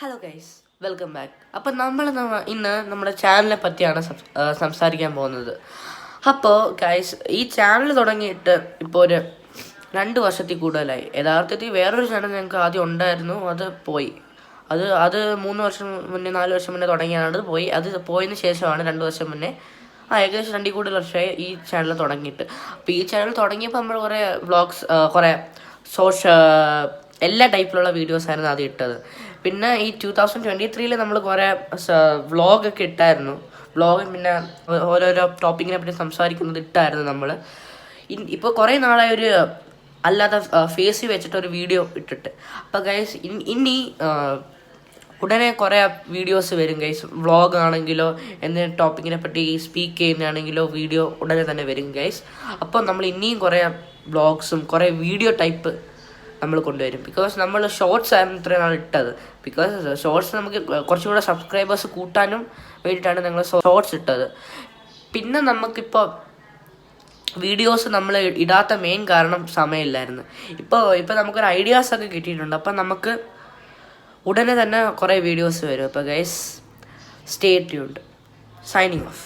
Hello guys welcome back അപ്പം നമ്മൾ ഇന്ന് നമ്മുടെ ചാനലിനെ പറ്റിയാണ് സംസാരിക്കാൻ പോകുന്നത്. അപ്പോൾ ഗൈസ് ഈ ചാനൽ തുടങ്ങിയിട്ട് ഇപ്പോൾ ഒരു രണ്ട് വർഷത്തിൽ കൂടുതലായി. യഥാർത്ഥത്തിൽ വേറൊരു ചാനൽ ഞങ്ങൾക്ക് ആദ്യം ഉണ്ടായിരുന്നു. അത് പോയി. അത് അത് മൂന്ന് വർഷം മുന്നേ നാല് വർഷം മുന്നേ തുടങ്ങിയാണ് അത് പോയി. അത് പോയതിന് ശേഷമാണ് രണ്ട് വർഷം മുന്നേ ആ ഏകദേശം രണ്ടിൽ കൂടുതൽ വർഷമായി ഈ ചാനൽ തുടങ്ങിയിട്ട്. അപ്പോൾ ഈ ചാനൽ തുടങ്ങിയപ്പോൾ നമ്മൾ കുറേ വ്ളോഗ്സ് കുറേ സോഷ്യ എല്ലാ ടൈപ്പിലുള്ള വീഡിയോസ് ആയിരുന്നു ആദ്യം ഇട്ടത്. പിന്നെ ഈ ടൂ തൗസൻഡ് ട്വന്റി ത്രീയിൽ നമ്മൾ കുറേ വ്ളോഗൊക്കെ ഇട്ടായിരുന്നു. വ്ളോഗും പിന്നെ ഓരോരോ ടോപ്പിക്കിനെ പറ്റി സംസാരിക്കുന്നത് ഇട്ടായിരുന്നു നമ്മൾ ഇപ്പോൾ കുറേ നാളായി ഒരു അല്ലാതെ ഫേസ് വെച്ചിട്ട് ഒരു വീഡിയോ ഇട്ടിട്ട്. അപ്പോൾ ഗൈസ് ഇനി ഉടനെ കുറേ വീഡിയോസ് വരും ഗൈസ് വ്ളോഗ് ആണെങ്കിലോ എന്തെങ്കിലും ടോപ്പിക്കിനെ പറ്റി സ്പീക്ക് ചെയ്യുന്നതാണെങ്കിലോ വീഡിയോ ഉടനെ തന്നെ വരും ഗൈസ് അപ്പോൾ നമ്മൾ ഇനിയും കുറേ വ്ളോഗ്സും കുറേ വീഡിയോ ടൈപ്പ് നമ്മൾ കൊണ്ടുവരും. ബിക്കോസ് നമ്മൾ ഷോർട്സ് ആയിരുന്നു ഇത്രയും നാൾ ഇട്ടത്. ബിക്കോസ് ഷോർട്സ് നമുക്ക് കുറച്ചുകൂടെ സബ്സ്ക്രൈബേഴ്സ് കൂട്ടാനും വേണ്ടിയിട്ടാണ് ഞങ്ങൾ ഷോർട്സ് ഇട്ടത്. പിന്നെ നമുക്കിപ്പോൾ വീഡിയോസ് നമ്മൾ ഇടാത്ത മെയിൻ കാരണം സമയമില്ലായിരുന്നു. ഇപ്പോൾ ഇപ്പോൾ നമുക്കൊരു ഐഡിയാസ് ഒക്കെ കിട്ടിയിട്ടുണ്ട്. അപ്പം നമുക്ക് ഉടനെ തന്നെ കുറേ വീഡിയോസ് വരും. അപ്പോൾ guys stay tuned signing off